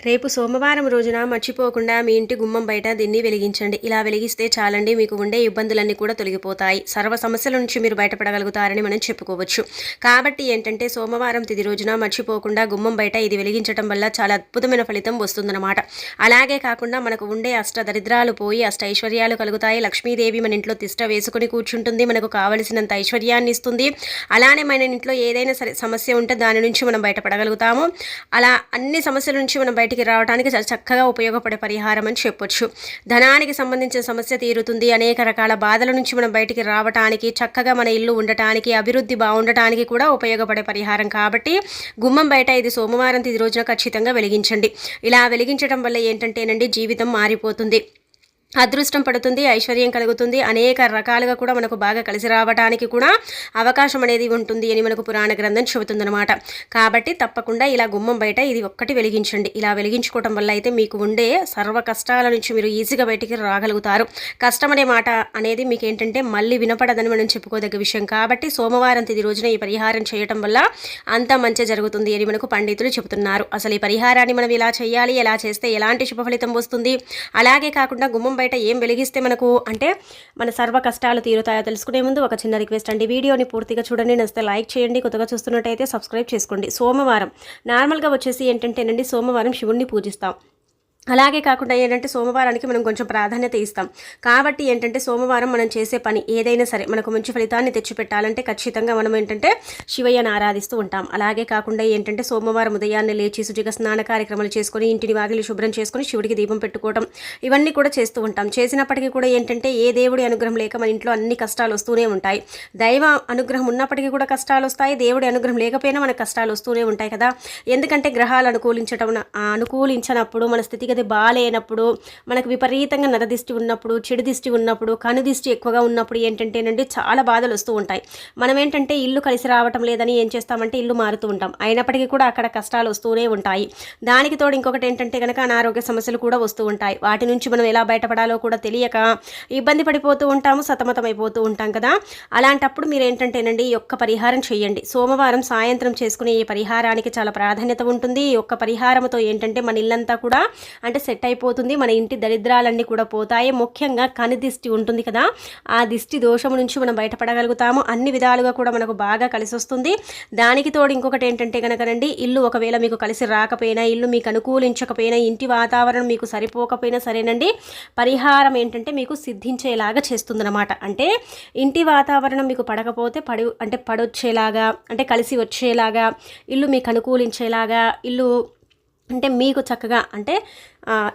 రేపు సోమవారం రోజున మర్చిపోకుండా మీ ఇంటి గుమ్మం బయట దీన్ని వెలిగించండి. ఇలా వెలిగిస్తే చాలండి మీకు ఉండే ఇబ్బందులన్నీ కూడా తొలగిపోతాయి. సర్వ సమస్యల నుంచి మీరు బయటపడగలుగుతారని మనం చెప్పుకోవచ్చు. కాబట్టి ఏంటంటే సోమవారం తిది రోజున మర్చిపోకుండా గుమ్మం బయట ఇది వెలిగించడం వల్ల చాలా అద్భుతమైన ఫలితం వస్తుందన్నమాట. అలాగే కాకుండా మనకు ఉండే అష్ట దరిద్రాలు పోయి అష్ట ఐశ్వర్యాలు కలుగుతాయి. లక్ష్మీదేవి మన ఇంట్లో తిష్ట వేసుకుని కూర్చుంటుంది మనకు కావలసినంత ఐశ్వర్యాన్ని ఇస్తుంది. అలానే మన ఇంట్లో ఏదైనా సరే సమస్య ఉంటే దాని నుంచి మనం బయటపడగలుగుతాము. అలా అన్ని సమస్యల నుంచి మనం బయట బయటికి రావడానికి చక్కగా ఉపయోగపడే పరిహారం అని చెప్పొచ్చు. ధనానికి సంబంధించిన సమస్య తీరుతుంది. అనేక రకాల బాధల నుంచి మనం బయటికి రావటానికి చక్కగా మన ఇల్లు ఉండటానికి అభివృద్ధి బాగుండటానికి కూడా ఉపయోగపడే పరిహారం కాబట్టి గుమ్మం బయట ఇది సోమవారం తిది రోజున ఖచ్చితంగా వెలిగించండి. ఇలా వెలిగించడం వల్ల ఏంటంటేనండి జీవితం మారిపోతుంది. అదృష్టం పడుతుంది ఐశ్వర్యం కలుగుతుంది. అనేక రకాలుగా కూడా మనకు బాగా కలిసి రావడానికి కూడా అవకాశం అనేది ఉంటుంది అని మనకు పురాణ గ్రంథం చెబుతుందన్నమాట. కాబట్టి తప్పకుండా ఇలా గుమ్మం బయట ఇది ఒక్కటి వెలిగించండి. ఇలా వెలిగించుకోవటం వల్ల అయితే మీకు ఉండే సర్వ కష్టాల నుంచి మీరు ఈజీగా బయటికి రాగలుగుతారు. కష్టం అనే మాట అనేది మీకు ఏంటంటే మళ్ళీ వినపడదని మనం చెప్పుకోదగ్గ విషయం. కాబట్టి సోమవారం తిది రోజున ఈ పరిహారం చేయటం వల్ల అంత మంచి జరుగుతుంది అని మనకు పండితులు చెబుతున్నారు. అసలు ఈ పరిహారాన్ని మనం ఇలా చేయాలి ఎలా చేస్తే ఎలాంటి శుభ ఫలితం వస్తుంది? అలాగే కాకుండా గుమ్మం బయట ఏం వెలిగిస్తే మనకు అంటే మన సర్వ కష్టాలు తీరుతాయో తెలుసుకునే ముందు ఒక చిన్న రిక్వెస్ట్ అండి. వీడియోని పూర్తిగా చూడండి నచ్చితే లైక్ చేయండి కొత్తగా చూస్తున్నట్టయితే సబ్స్క్రైబ్ చేసుకోండి. సోమవారం. నార్మల్గా వచ్చేసి ఏంటంటేనండి సోమవారం శివుణ్ణి పూజిస్తాం. అలాగే కాకుండా ఏంటంటే సోమవారానికి మనం కొంచెం ప్రాధాన్యత ఇస్తాం. కాబట్టి ఏంటంటే సోమవారం మనం చేసే పని ఏదైనా సరే మనకు మంచి ఫలితాన్ని తెచ్చిపెట్టాలంటే ఖచ్చితంగా మనం ఏంటంటే శివయ్యను ఆరాధిస్తూ ఉంటాం. అలాగే కాకుండా ఏంటంటే సోమవారం ఉదయాన్నే లేచి శుచిగా స్నాన కార్యక్రమాలు చేసుకొని ఇంటిని వాగిలి శుభ్రం చేసుకొని శివుడికి దీపం పెట్టుకోవడం ఇవన్నీ కూడా చేస్తూ ఉంటాం. చేసినప్పటికీ కూడా ఏంటంటే ఏ దేవుడి అనుగ్రహం లేక మన ఇంట్లో అన్ని కష్టాలు వస్తూనే ఉంటాయి. దైవ అనుగ్రహం ఉన్నప్పటికీ కూడా కష్టాలు వస్తాయి. దేవుడి అనుగ్రహం లేకపోయినా మనకు కష్టాలు వస్తూనే ఉంటాయి కదా. ఎందుకంటే గ్రహాలు అనుకూలించడం అనుకూలించినప్పుడు మన గది బాగాలేనప్పుడు మనకు విపరీతంగా నరదిష్టి ఉన్నప్పుడు చెడు దిష్టి ఉన్నప్పుడు కను దిష్టి ఎక్కువగా ఉన్నప్పుడు ఏంటంటేనండి చాలా బాధలు వస్తూ ఉంటాయి. మనం ఏంటంటే ఇల్లు కలిసి రావటం లేదని ఏం చేస్తామంటే ఇల్లు మారుతూ ఉంటాం. అయినప్పటికీ కూడా అక్కడ కష్టాలు వస్తూనే ఉంటాయి. దానికి తోడు ఇంకొకటి ఏంటంటే కనుక అనారోగ్య సమస్యలు కూడా వస్తూ ఉంటాయి. వాటి నుంచి మనం ఎలా బయటపడాలో కూడా తెలియక ఇబ్బంది పడిపోతూ ఉంటాము సతమతం అయిపోతూ ఉంటాం కదా. అలాంటప్పుడు మీరు ఏంటంటేనండి ఈ యొక్క పరిహారం చేయండి. సోమవారం సాయంత్రం చేసుకునే ఈ పరిహారానికి చాలా ప్రాధాన్యత ఉంటుంది. ఈ యొక్క పరిహారంతో ఏంటంటే మన ఇల్లంతా కూడా అంటే సెట్ అయిపోతుంది. మన ఇంటి దరిద్రాలన్నీ కూడా పోతాయి. ముఖ్యంగా కని దిష్టి ఉంటుంది కదా ఆ దిష్టి దోషం నుంచి మనం బయటపడగలుగుతాము. అన్ని విధాలుగా కూడా మనకు బాగా కలిసి వస్తుంది దానికి తోడు ఇంకొకటి ఏంటంటే కనుకనండి ఇల్లు ఒకవేళ మీకు కలిసి రాకపోయినా ఇల్లు మీకు అనుకూలించకపోయినా ఇంటి వాతావరణం మీకు సరిపోకపోయినా సరేనండి. పరిహారం ఏంటంటే మీకు సిద్ధించేలాగా చేస్తుందన్నమాట. అంటే ఇంటి వాతావరణం మీకు పడకపోతే పడి అంటే పడొచ్చేలాగా అంటే కలిసి వచ్చేలాగా ఇల్లు మీకు అనుకూలించేలాగా ఇల్లు అంటే మీకు చక్కగా అంటే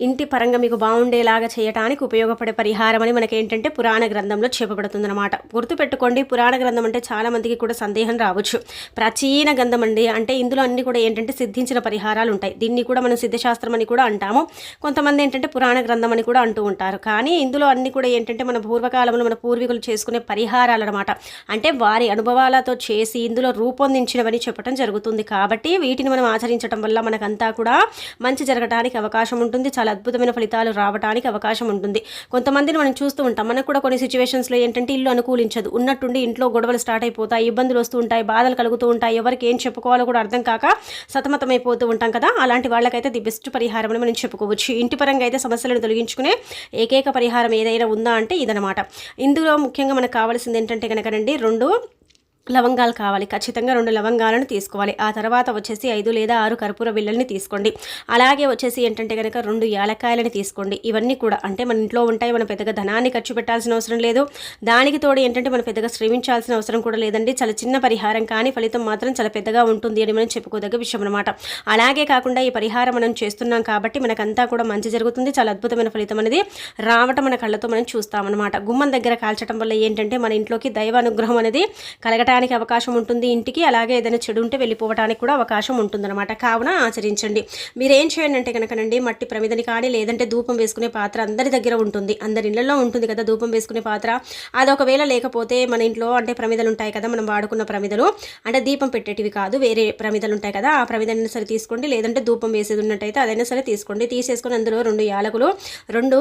ఇంటి పరంగా మీకు బాగుండేలాగా చేయడానికి ఉపయోగపడే పరిహారం అని మనకి ఏంటంటే పురాణ గ్రంథంలో చెప్పబడుతుందన్నమాట. గుర్తుపెట్టుకోండి పురాణ గ్రంథం అంటే చాలా మందికి కూడా సందేహం రావచ్చు. ప్రాచీన గ్రంథం అండి. అంటే ఇందులో అన్ని కూడా ఏంటంటే సిద్ధించిన పరిహారాలు ఉంటాయి. దీన్ని కూడా మనం సిద్ధశాస్త్రం అని కూడా అంటాము. కొంతమంది ఏంటంటే పురాణ గ్రంథం అని కూడా అంటూ ఉంటారు. కానీ ఇందులో అన్ని కూడా ఏంటంటే మన పూర్వకాలంలో మన పూర్వీకులు చేసుకునే పరిహారాలు అనమాట అంటే వారి అనుభవాలతో చేసి ఇందులో రూపొందించినవని చెప్పడం జరుగుతుంది. కాబట్టి వీటిని మనం ఆచరించడం వల్ల మనకంతా కూడా మంచి జరగడానికి అవకాశం ఉంటుంది. చాలా అద్భుతమైన ఫలితాలు రావడానికి అవకాశం ఉంటుంది. కొంతమందిని మనం చూస్తూ ఉంటాం. మనకు కూడా కొన్ని సిచ్యువేషన్స్లో ఏంటంటే ఇల్లు అనుకూలించదు. ఉన్నట్టుండి ఇంట్లో గొడవలు స్టార్ట్ అయిపోతాయి. ఇబ్బందులు వస్తూ ఉంటాయి. బాధలు కలుగుతూ ఉంటాయి. ఎవరికి ఏం చెప్పుకోవాలో కూడా అర్థం కాక సతమతమైపోతూ ఉంటాం కదా. అలాంటి వాళ్ళకైతే ది బెస్ట్ పరిహారం అని మనం చెప్పుకోవచ్చు. ఇంటి పరంగా అయితే సమస్యలను తొలగించుకునే ఏకైక పరిహారం ఏదైనా ఉందా అంటే ఇదనమాట ఇందులో ముఖ్యంగా మనకు కావాల్సింది ఏంటంటే కనుకనండి రెండు లవంగాలు కావాలి. ఖచ్చితంగా రెండు లవంగాలను తీసుకోవాలి. ఆ తర్వాత వచ్చేసి ఐదు లేదా ఆరు కర్పూర బిళ్ళల్ని తీసుకోండి. అలాగే వచ్చేసి ఏంటంటే కనుక రెండు యాలక్కాయలని తీసుకోండి. ఇవన్నీ కూడా అంటే మన ఇంట్లో ఉంటాయి. మనం పెద్దగా ధనాన్ని ఖర్చు పెట్టాల్సిన అవసరం లేదు. దానికి తోడు ఏంటంటే మనం పెద్దగా శ్రమించాల్సిన అవసరం కూడా లేదండి. చాలా చిన్న పరిహారం కానీ ఫలితం మాత్రం చాలా పెద్దగా ఉంటుంది అని మనం చెప్పుకోదగ్గ విషయం అనమాట అలాగే కాకుండా ఈ పరిహారం మనం చేస్తున్నాం కాబట్టి మనకంతా కూడా మంచి జరుగుతుంది. చాలా అద్భుతమైన ఫలితం అనేది రావటం మన కళ్ళతో మనం చూస్తామన్నమాట గుమ్మం దగ్గర కాల్చడం వల్ల ఏంటంటే మన ఇంట్లోకి దైవ అనుగ్రహం అనేది కలగటానికి అవకాశం ఉంటుంది. ఇంటికి అలాగే ఏదైనా చెడు ఉంటే వెళ్ళిపోవడానికి కూడా అవకాశం ఉంటుందన్నమాట. కావున ఆచరించండి. మీరేం చేయండి అంటే కనుకనండి మట్టి ప్రమిదని కానీ లేదంటే ధూపం వేసుకునే పాత్ర అందరి దగ్గర ఉంటుంది. అందరి ఇళ్ళలో ఉంటుంది కదా ధూపం వేసుకునే పాత్ర. అది ఒకవేళ లేకపోతే మన ఇంట్లో అంటే ప్రమిదలు ఉంటాయి కదా మనం వాడుకున్న ప్రమిదలు. అంటే దీపం పెట్టేటివి కాదు వేరే ప్రమిదలు ఉంటాయి కదా ఆ ప్రమిదైనా సరే తీసుకోండి. లేదంటే ధూపం వేసేది ఉన్నట్టయితే అదైనా సరే తీసుకోండి. తీసేసుకొని అందులో రెండు యాలకులు రెండు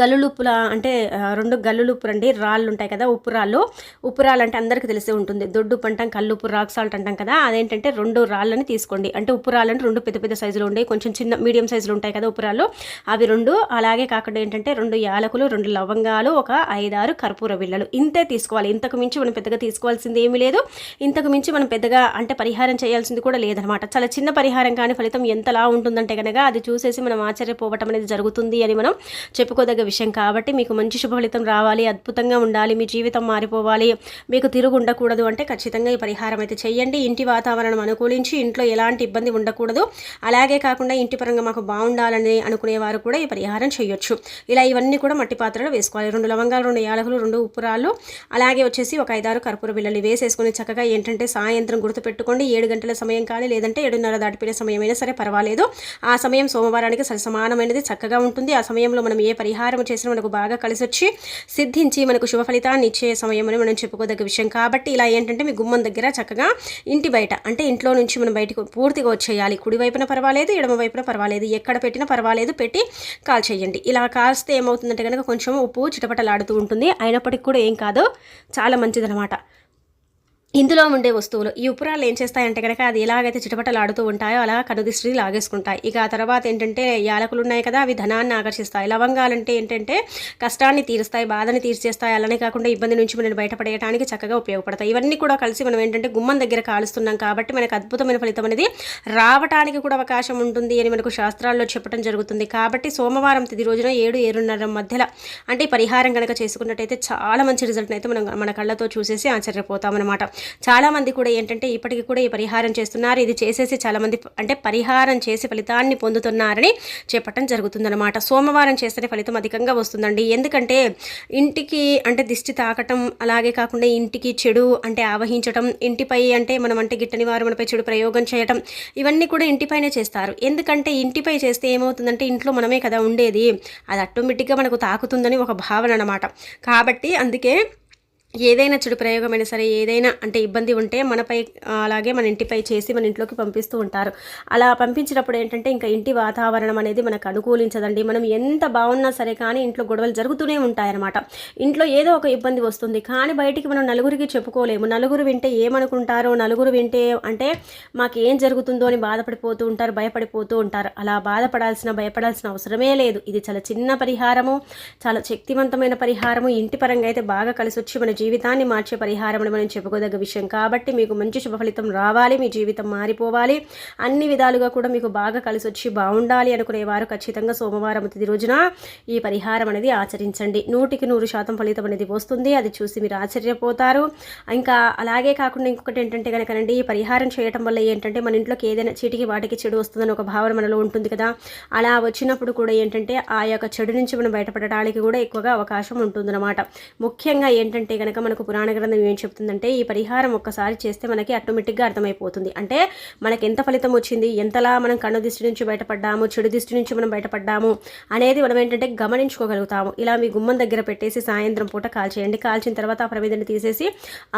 గల్లులుప్పుల అంటే రెండు గల్లులుప్పులు అండి రాళ్ళు ఉంటాయి కదా ఉప్పు రాళ్ళు ఉప్పు రాళ్ళు అంటే అందరికీ తెలిసే ఉంటుంది. దొడ్డు పంటాం కల్లుప్పు రాక్ సాల్ట్ అంటాం కదా అదేంటంటే రెండు రాళ్ళని తీసుకోండి. అంటే ఉప్పు రాళ్ళు అంటే రెండు పెద్ద పెద్ద సైజులు ఉండే కొంచెం చిన్న మీడియం సైజులు ఉంటాయి కదా ఉప్పు రాళ్ళు అవి రెండు అలాగే కాకుండా ఏంటంటే రెండు యాలకులు రెండు లవంగాలు ఒక ఐదారు కర్పూర బిళ్ళలు ఇంతే తీసుకోవాలి. ఇంతకు మించి మనం పెద్దగా తీసుకోవాల్సింది ఏమీ లేదు. ఇంతకు మించి మనం పెద్దగా అంటే పరిహారం చేయాల్సింది కూడా లేదనమాట. చాలా చిన్న పరిహారం కానీ ఫలితం ఎంతలా ఉంటుందంటే కనుక అది చూసేసి మనం ఆశ్చర్యపోవటం అనేది జరుగుతుంది అని మనం చెప్పుకోదగ్గ విషయం కాబట్టి మీకు మంచి శుభ ఫలితం రావాలి అద్భుతంగా ఉండాలి మీ జీవితం మారిపోవాలి మీకు తిరుగు ఉండకూడదు అంటే ఖచ్చితంగా ఈ పరిహారం అయితే చేయండి. ఇంటి వాతావరణం అనుకూలించి ఇంట్లో ఎలాంటి ఇబ్బంది ఉండకూడదు. అలాగే కాకుండా ఇంటి పరంగా మాకు బాగుండాలని అనుకునేవారు కూడా ఈ పరిహారం చేయొచ్చు. ఇలా ఇవన్నీ కూడా మట్టి పాత్రలో వేసుకోవాలి. రెండు లవంగాలు రెండు యాలకులు రెండు ఉప్పురాళ్ళు. అలాగే వచ్చేసి ఒక ఐదారు కర్పూర బిళ్ళలు వేసేసుకొని చక్కగా ఏంటంటే సాయంత్రం గుర్తుపెట్టుకోండి. ఏడు గంటల సమయం కానీ లేదంటే ఏడున్నర దాటిపోయిన సమయమైనా సరే పర్వాలేదు. ఆ సమయం సోమవారానికి సరి సమానమైనది చక్కగా ఉంటుంది. ఆ సమయంలో మనం ఏ పరిహారం చేసిన మనకు బాగా కలిసి వచ్చి సిద్ధించి మనకు శుభ ఫలితాన్ని ఇచ్చే సమయం మనం చెప్పుకోదగ్గ విషయం. కాబట్టి ఇలా ఏంటంటే మీ గుమ్మం దగ్గర చక్కగా ఇంటి బయట అంటే ఇంట్లో నుంచి మనం బయటకు పూర్తిగా వచ్చేయాలి. కుడి వైపున పర్వాలేదు ఎడమ వైపున పర్వాలేదు ఎక్కడ పెట్టినా పర్వాలేదు పెట్టి కాల్ చేయండి. ఇలా కాల్స్తే ఏమవుతుందంటే కనుక కొంచెం ఉప్పు చిటపటలాడుతూ ఉంటుంది. అయినప్పటికీ కూడా ఏం కాదు చాలా మంచిదనమాట ఇందులో ఉండే వస్తువులు. ఈ ఉప్పురాలు ఏం చేస్తాయంటే కనుక అది ఎలాగైతే చిటపటలాడుతూ ఉంటాయో అలా కనుదిష్టిని లాగేసుకుంటాయి. ఇక ఆ తర్వాత ఏంటంటే యాలకులు ఉన్నాయి కదా అవి ధనాన్ని ఆకర్షిస్తాయి. లవంగాలంటే ఏంటంటే కష్టాన్ని తీరుస్తాయి బాధని తీర్చేస్తాయి. అలానే కాకుండా ఇబ్బంది నుంచి మనం బయటపడేయడానికి చక్కగా ఉపయోగపడతాయి. ఇవన్నీ కూడా కలిసి మనం ఏంటంటే గుమ్మం దగ్గర కాలుస్తున్నాం కాబట్టి మనకు అద్భుతమైన ఫలితం అనేది రావటానికి కూడా అవకాశం ఉంటుంది అని మనకు శాస్త్రాల్లో చెప్పడం జరుగుతుంది. కాబట్టి సోమవారం తిది రోజున ఏడు ఏడున్నర మధ్యలో అంటే పరిహారం కనుక చేసుకున్నట్టయితే చాలా మంచి రిజల్ట్ అయితే మనం మన కళ్ళతో చూసేసి ఆశ్చర్యపోతాం చాలామంది కూడా ఏంటంటే ఇప్పటికీ కూడా ఈ పరిహారం చేస్తున్నారు. ఇది చేసేసి చాలామంది అంటే పరిహారం చేసి ఫలితాన్ని పొందుతున్నారని చెప్పటం జరుగుతుందన్నమాట. సోమవారం చేస్తే ఫలితం అధికంగా వస్తుందండి. ఎందుకంటే ఇంటికి అంటే దిష్టి తాకటం అలాగే కాకుండా ఇంటికి చెడు అంటే ఆవహించటం ఇంటిపై అంటే మనం అంటే గిట్టని వారు మనపై చెడు ప్రయోగం చేయటం ఇవన్నీ కూడా ఇంటిపైనే చేస్తారు. ఎందుకంటే ఇంటిపై చేస్తే ఏమవుతుందంటే ఇంట్లో మనమే కదా ఉండేది. అది ఆటోమేటిక్గా మనకు తాకుతుందని ఒక భావన అనమాట కాబట్టి అందుకే ఏదైనా చెడు ప్రయోగమైనా సరే ఏదైనా అంటే ఇబ్బంది ఉంటే మనపై అలాగే మన ఇంటిపై చేసి మన ఇంట్లోకి పంపిస్తూ ఉంటారు. అలా పంపించినప్పుడు ఏంటంటే ఇంకా ఇంటి వాతావరణం అనేది మనకు అనుకూలించదండి. మనం ఎంత బాగున్నా సరే కానీ ఇంట్లో గొడవలు జరుగుతూనే ఉంటాయన్నమాట. ఇంట్లో ఏదో ఒక ఇబ్బంది వస్తుంది కానీ బయటికి మనం నలుగురికి చెప్పుకోలేము. నలుగురు వింటే ఏమనుకుంటారో నలుగురు వింటే అంటే మాకు ఏం జరుగుతుందో అని బాధపడిపోతూ ఉంటారు భయపడిపోతూ ఉంటారు. అలా బాధపడాల్సిన భయపడాల్సిన అవసరమే లేదు. ఇది చాలా చిన్న పరిహారము చాలా శక్తివంతమైన పరిహారము. ఇంటి పరంగా అయితే బాగా కలిసి వచ్చి మన జీవితాన్ని మార్చే పరిహారం అని మనం చెప్పుకోదగ్గ విషయం. కాబట్టి మీకు మంచి శుభఫలితం రావాలి మీ జీవితం మారిపోవాలి. అన్ని విధాలుగా కూడా మీకు బాగా కలిసి వచ్చి బాగుండాలి అనుకునేవారు ఖచ్చితంగా సోమవారం తిది రోజున ఈ పరిహారం అనేది ఆచరించండి. నూటికి నూరు శాతం ఫలితం అనేది వస్తుంది. అది చూసి మీరు ఆశ్చర్యపోతారు. ఇంకా అలాగే కాకుండా ఇంకొకటి ఏంటంటే కనుకనండి ఈ పరిహారం చేయటం వల్ల ఏంటంటే మన ఇంట్లోకి ఏదైనా చీటికి వాటికి చెడు వస్తుందని ఒక భావన మనలో ఉంటుంది కదా. అలా వచ్చినప్పుడు కూడా ఏంటంటే ఆ యొక్క చెడు నుంచి మనం బయటపడటానికి కూడా ఎక్కువగా అవకాశం ఉంటుందన్నమాట. ముఖ్యంగా ఏంటంటే కనుక మనకు పురాణ గ్రంథం ఏం చెప్తుందంటే ఈ పరిహారం ఒక్కసారి చేస్తే మనకి ఆటోమేటిక్గా అర్థమైపోతుంది. అంటే మనకి ఎంత ఫలితం వచ్చింది ఎంతలా మనం కన్ను దిష్టి నుంచి బయటపడ్డాము చెడు దిష్టి నుంచి మనం బయటపడ్డాము అనేది మనం ఏంటంటే గమనించుకోగలుగుతాము. ఇలా మీ గుమ్మం దగ్గర పెట్టేసి సాయంత్రం పూట కాల్చేయండి. కాల్చిన తర్వాత ఆ ప్రమిదని తీసేసి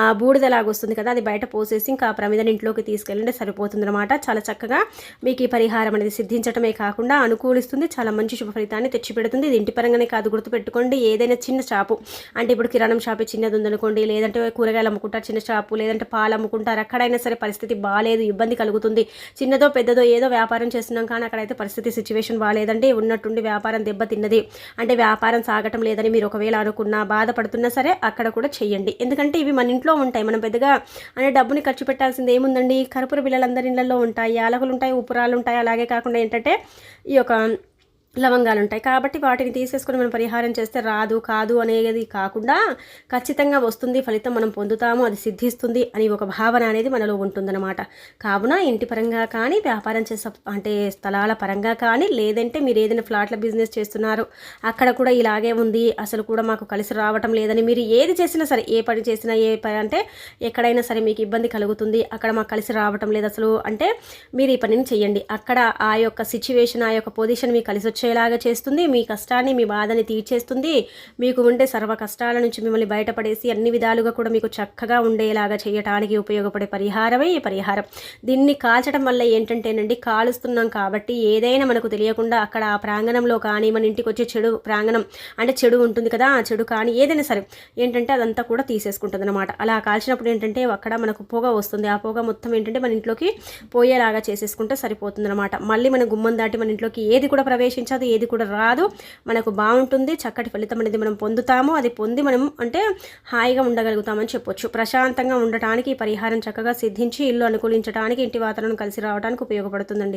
ఆ బూడిదలాగా వస్తుంది కదా అది బయట పోసేసి ఇంకా ఆ ప్రమిదని ఇంట్లోకి తీసుకెళ్ళండి సరిపోతుంది అనమాట చాలా చక్కగా మీకు ఈ పరిహారం అనేది సిద్ధించడమే కాకుండా అనుకూలిస్తుంది చాలా మంచి శుభ ఫలితాన్ని తెచ్చిపెడుతుంది. ఇది ఇంటి పరంగానే కాదు గుర్తుపెట్టుకోండి. ఏదైనా చిన్న షాపు అంటే ఇప్పుడు కిరాణం షాప్ చిన్నది ఉందనుకోండి లేదంటే కూరగాయలు అమ్ముకుంటారు చిన్న షాపు లేదంటే పాలు అమ్ముకుంటారు అక్కడైనా సరే పరిస్థితి బాగాలేదు ఇబ్బంది కలుగుతుంది. చిన్నదో పెద్దదో ఏదో వ్యాపారం చేస్తున్నాం కానీ అక్కడైతే పరిస్థితి సిచ్యువేషన్ బాగాలేదండి ఉన్నట్టుండి వ్యాపారం దెబ్బతిన్నది అంటే వ్యాపారం సాగటం లేదని మీరు ఒకవేళ అనుకున్నా బాధపడుతున్నా సరే అక్కడ కూడా చెయ్యండి. ఎందుకంటే ఇవి మన ఇంట్లో ఉంటాయి. మనం పెద్దగా అంటే డబ్బుని ఖర్చు పెట్టాల్సింది ఏముందండి? కర్పూర బిళ్ళలందరి ఇళ్ళలో ఉంటాయి యాలకులు ఉంటాయి ఉపురాలు ఉంటాయి. అలాగే కాకుండా ఏంటంటే ఈ యొక్క లవంగాలు ఉంటాయి కాబట్టి వాటిని తీసేసుకొని మనం పరిహారం చేస్తే రాదు కాదు అనేది కాకుండా ఖచ్చితంగా వస్తుంది ఫలితం మనం పొందుతాము అది సిద్ధిస్తుంది అని ఒక భావన అనేది మనలో ఉంటుందన్నమాట. కావున ఇంటి పరంగా కానీ వ్యాపారం చేసే అంటే స్థలాల పరంగా కానీ లేదంటే మీరు ఏదైనా ఫ్లాట్ల బిజినెస్ చేస్తున్నారు అక్కడ కూడా ఇలాగే ఉంది అసలు కూడా మాకు కలిసి రావటం లేదని మీరు ఏది చేసినా సరే ఏ పని చేసినా ఏ పని అంటే ఎక్కడైనా సరే మీకు ఇబ్బంది కలుగుతుంది అక్కడ మాకు కలిసి రావటం లేదు అసలు అంటే మీరు ఈ పనిని చేయండి అక్కడ ఆ యొక్క సిచ్యువేషన్ ఆ యొక్క పొజిషన్ మీకు కలిసి వచ్చే వచ్చేలాగా చేస్తుంది. మీ కష్టాన్ని మీ బాధని తీర్చేస్తుంది. మీకు ఉండే సర్వ కష్టాల నుంచి మిమ్మల్ని బయటపడేసి అన్ని విధాలుగా కూడా మీకు చక్కగా ఉండేలాగా చేయటానికి ఉపయోగపడే పరిహారమే ఈ పరిహారం. దీన్ని కాల్చడం వల్ల ఏంటంటేనండి కాలుస్తున్నాం కాబట్టి ఏదైనా మనకు తెలియకుండా అక్కడ ఆ ప్రాంగణంలో కానీ మన ఇంటికి వచ్చే చెడు ప్రాంగణం అంటే చెడు ఉంటుంది కదా ఆ చెడు కానీ ఏదైనా సరే ఏంటంటే అదంతా కూడా తీసేసుకుంటుంది అనమాట అలా కాల్చినప్పుడు ఏంటంటే అక్కడ మనకు పొగ వస్తుంది. ఆ పొగ మొత్తం ఏంటంటే మన ఇంట్లోకి పోయేలాగా చేసేసుకుంటే సరిపోతుంది అనమాట మళ్ళీ మన గుమ్మం దాటి మన ఇంట్లోకి ఏది కూడా ప్రవేశించదు ఏది కూడా రాదు. మనకు బాగుంటుంది చక్కటి ఫలితం అనేది మనం పొందుతాము. అది పొంది మనం అంటే హాయిగా ఉండగలుగుతామని చెప్పొచ్చు. ప్రశాంతంగా ఉండటానికి ఈ పరిహారం చక్కగా సిద్ధించి ఇల్లు అనుకూలించడానికి ఇంటి వాతావరణం కలిసి రావడానికి ఉపయోగపడుతుందండి.